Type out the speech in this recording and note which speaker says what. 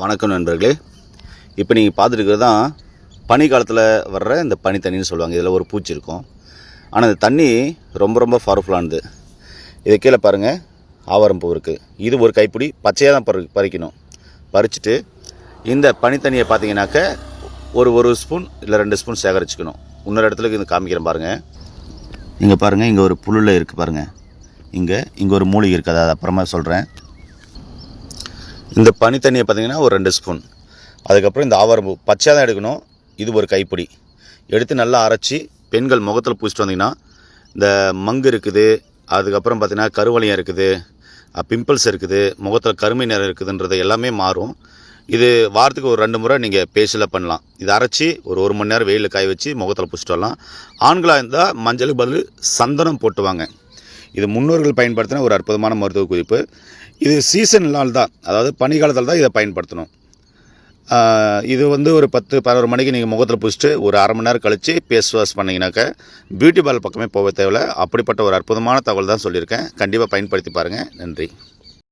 Speaker 1: வணக்கம் நண்பர்களே. இப்போ நீங்கள் பார்த்துருக்கிறது தான் பனி காலத்தில் வர்ற இந்த பனி தண்ணின்னு சொல்லுவாங்க. இதில் ஒரு பூச்சி இருக்கும். ஆனால் இந்த தண்ணி ரொம்ப ரொம்ப பவர்ஃபுல்லானது இது கீழே பாருங்கள் ஆவாரம் பூ இருக்குது இது ஒரு கைப்பிடி. பச்சையாக தான் பறி பறிக்கணும். பறிச்சுட்டு இந்த பனித்தண்ணியை பார்த்தீங்கன்னாக்க ஒரு ஒரு ஸ்பூன் இல்லை ரெண்டு ஸ்பூன் சேகரிச்சுக்கணும். இன்னொரு இடத்துல இது காமிக்கிறேன் பாருங்கள் இங்கே பாருங்கள் இங்கே ஒரு புல்லில் இருக்குது பாருங்கள் இங்கே இங்கே ஒரு மூலிகை இருக்குது அதை அப்புறமா சொல்கிறேன் இந்த பனி தண்ணியை பார்த்தீங்கன்னா ஒரு ரெண்டு ஸ்பூன். அதுக்கப்புறம் இந்த ஆவாரம்பூ பச்சையாக தான் எடுக்கணும். இது ஒரு கைப்பிடி. எடுத்து நல்லா அரைச்சி பெண்கள் முகத்தில் பூசிட்டு வந்தீங்கன்னா இந்த மங்கு இருக்குது அதுக்கப்புறம் பார்த்திங்கன்னா கருவளையம் இருக்குது பிம்பிள்ஸ் இருக்குது முகத்தில் கருமை நிறம் இருக்குதுன்றது எல்லாமே மாறும். இது வாரத்துக்கு ஒரு ரெண்டு முறை நீங்கள் பேஷியலாக பண்ணலாம். இதை அரைச்சி ஒரு ஒரு மணி நேரம் வெயிலில் காய வச்சு முகத்தில் பூசிட்டு வரலாம். ஆண்களாக இருந்தால் மஞ்சளுக்கு பதில் சந்தனம் போட்டுவாங்க. இது முன்னோர்கள் பயன்படுத்தின ஒரு அற்புதமான மருத்துவ குறிப்பு. இது சீசன்னால் தான் அதாவது பனிக்காலத்தில் தான் இதை பயன்படுத்தணும். இது வந்து ஒரு பத்து பதினோரு மணிக்கு நீங்கள் முகத்தில் பூசிட்டு ஒரு அரை மணி நேரம் கழித்து ஃபேஸ் வாஷ் பண்ணிங்கனாக்க பியூட்டி பார்லர் பக்கமே போக தேவையில்ல. அப்படிப்பட்ட ஒரு அற்புதமான தகவல் தான் சொல்லியிருக்கேன். கண்டிப்பாக பயன்படுத்தி பாருங்கள் நன்றி.